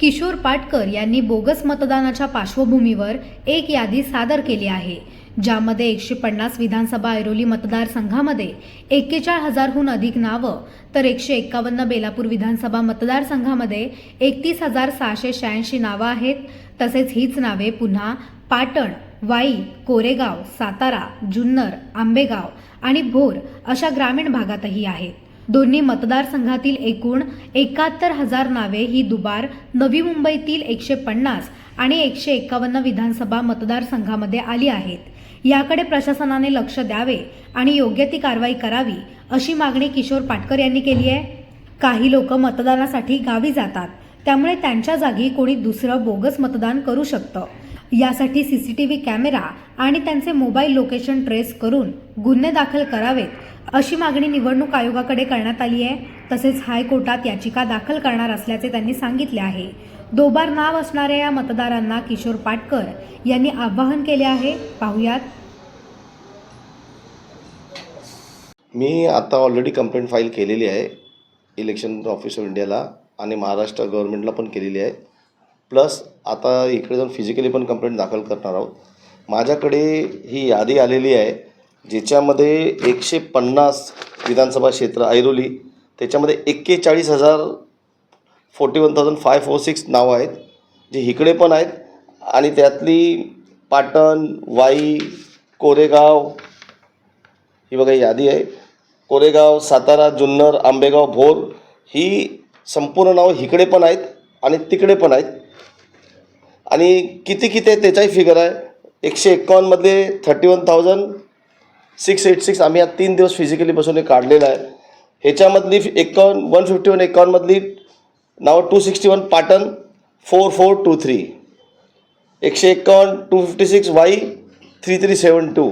किशोर पाटकर यांनी बोगस मतदानाच्या पार्श्वभूमीवर एक यादी सादर केली आहे ज्यामध्ये एकशे पन्नास विधानसभा ऐरोली मतदारसंघामध्ये एक्केचाळ हजारहून अधिक नावं तर एकशे एक्कावन्न बेलापूर विधानसभा मतदारसंघामध्ये एकतीस हजार सहाशे शहाऐंशी नावं आहेत तसेच हीच नावे पुन्हा पाटण वाई कोरेगाव सातारा जुन्नर आंबेगाव आणि भोर अशा ग्रामीण भागातही आहेत. दोन्ही मतदारसंघातील एकूण एकाहत्तर हजार नावे ही दुबार नवी मुंबईतील एकशे पन्नास आणि एकशे एक्कावन्न विधानसभा मतदारसंघामध्ये आली आहेत. याकडे प्रशासनाने लक्ष द्यावे आणि योग्य ती कारवाई करावी अशी मागणी किशोर पाटकर यांनी केली आहे. काही लोक मतदानासाठी गावी जातात त्यामुळे त्यांच्या जागी कोणी दुसरं बोगस मतदान करू शकतं. यासाठी सीसीटीव्ही कॅमेरा आणि त्यांचे मोबाईल लोकेशन ट्रेस करून गुन्हे दाखल करावेत अशी मागणी निवडणूक आयोगाकडे करण्यात आली आहे. तसेच हायकोर्टात याचिका दाखल करणार असल्याचे त्यांनी सांगितले आहे. दोबार नाव असणाऱ्या या मतदारांना किशोर पाटकर यांनी आवाहन केले आहे. पाहुयात. मी आता ऑलरेडी कंप्लेंट फाईल केलेली आहे. इलेक्शन ऑफिस ऑफ इंडियाला आणि महाराष्ट्र गव्हर्नमेंटला पण केलेली आहे. प्लस आता इकडे जाऊन फिजिकली पण कंप्लेंट दाखल करणार आहोत. माझ्याकडे ही यादी आलेली आहे. ज्याच्यामध्ये एकशे पन्नास विधानसभा क्षेत्र ऐरोली त्याच्यामध्ये एक्केचाळीस हजार forty one thousand five four six नावं आहेत जे इकडे पण आहेत. आणि त्यातली पाटण वाई कोरेगाव ही बघा यादी आहे. कोरेगाव सातारा जुन्नर आंबेगाव भोर ही संपूर्ण नावं इकडे पण आहेत आणि तिकडे पण आहेत. आणि किती किती आहे त्याचाही फिगर आहे. एकशे एकावन्नमध्ये thirty one thousand six eight six आम्ही या तीन दिवस फिजिकली बसून हे काढलेलं आहे. ह्याच्यामधली एकावन्न वन फिफ्टी वन एकावन्नमधली नावं two sixty one Patan four four two three एकशे एक्कावन्न two fifty six Wai three three seven two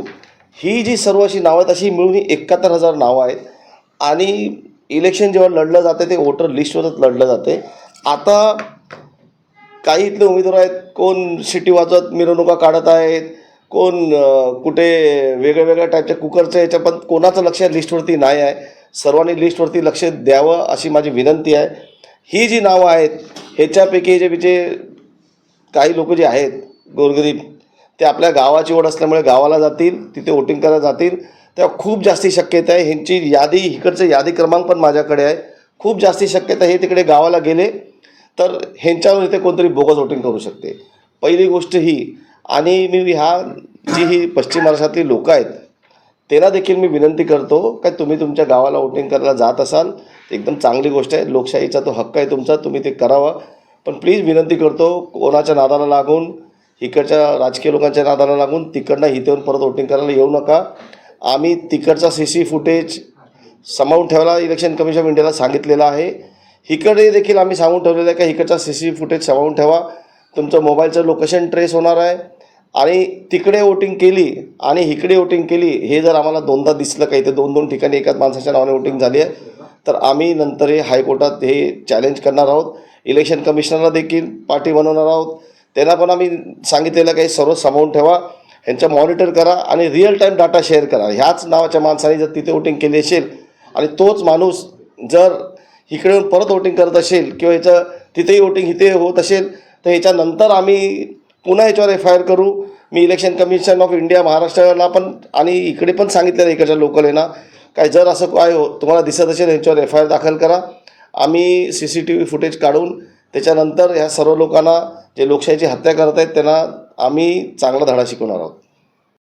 ही जी सर्व अशी नावं आहेत अशी मिळून ही एकाहत्तर हजार नावं आहेत. आणि इलेक्शन जेव्हा लढलं जाते ते वोटर लिस्टवरच लढलं जाते. आता काही इथले उमेदवार आहेत कोण सिटी वाजवत मिरवणुका काढत आहेत कोण कुठे वेगळ्या वेगळ्या टाईपच्या कुकरच्या याच्या पण कोणाचं लक्ष लिस्टवरती नाही आहे. सर्वांनी लिस्टवरती लक्ष द्यावं अशी माझी विनंती आहे. ही जी नावं आहेत ह्याच्यापैकी जे जे काही लोक जे आहेत गोरगरीब ते आपल्या गावाची ओढ असल्यामुळे गावाला जातील तिथे वोटिंग करायला जातील. तेव्हा खूप जास्ती शक्यता आहे. ह्यांची यादी इकडचं यादी क्रमांक पण माझ्याकडे आहे. खूप जास्ती शक्यता हे तिकडे गावाला गेले तर ह्यांच्यावर इथे कोणतरी बोगस वोटिंग करू शकते. पहिली गोष्ट ही आणि मी ह्या जी ही पश्चिम महाराष्ट्रातली लोकं आहेत त्यांना देखील मी विनंती करतो का तुम्ही तुमच्या गावाला वोटिंग करायला जात असाल एकदम चांगली गोष्ट आहे. लोकशाहीचा तो हक्क आहे तुमचा तुम्ही ते करावा. पण प्लीज विनंती करतो कोणाच्या नादाला लागून इकडच्या राजकीय लोकांच्या नादाला लागून तिकडनं इथे येऊन परत वोटिंग करायला येऊ नका. आम्ही तिकडचा सी सी फुटेज सामावून ठेवायला इलेक्शन कमिशन ऑफ इंडियाला सांगितलेलं आहे. इकडे देखील आम्ही सांगून ठेवलेलं आहे का इकडचा सी सी फुटेज सामावून ठेवा. तुमचं मोबाईलचं लोकेशन ट्रेस होणार आहे. आणि तिकडे वोटिंग केली आणि इकडे वोटिंग केली हे जर आम्हाला दोनदा दिसलं काही ते दोन दोन ठिकाणी एकाच माणसाच्या नावाने वोटिंग झाली आहे. तर आम्ही नंतर हे हायकोर्टात हे चॅलेंज करणार आहोत. इलेक्शन कमिशनरला देखील पार्टी बनवणार आहोत. त्यांना पण आम्ही सांगितलेलं काही सर्व सामावून ठेवा. ह्यांचं मॉनिटर करा आणि रिअल टाईम डाटा शेअर करा. ह्याच नावाच्या माणसाने जर तिथे वोटिंग केली असेल आणि तोच माणूस जर इकडे येऊन परत वोटिंग करत असेल किंवा ह्याचं तिथेही वोटिंग इथे होत असेल तर ह्याच्यानंतर आम्ही पुन्हा याच्यावर एफ आय आर करू. मी इलेक्शन कमिशन ऑफ इंडिया महाराष्ट्राला पण आणि इकडे पण सांगितलेलं इकडच्या लोकल ना. काय जर असं काय हो तुम्हाला दिसत असेल यांच्यावर एफ आय आर दाखल करा. आम्ही C C T V footage काढून त्याच्यानंतर ह्या सर्व लोकांना जे लोकशाहीची हत्या करत आहेत त्यांना आम्ही चांगला धडा शिकवणार आहोत.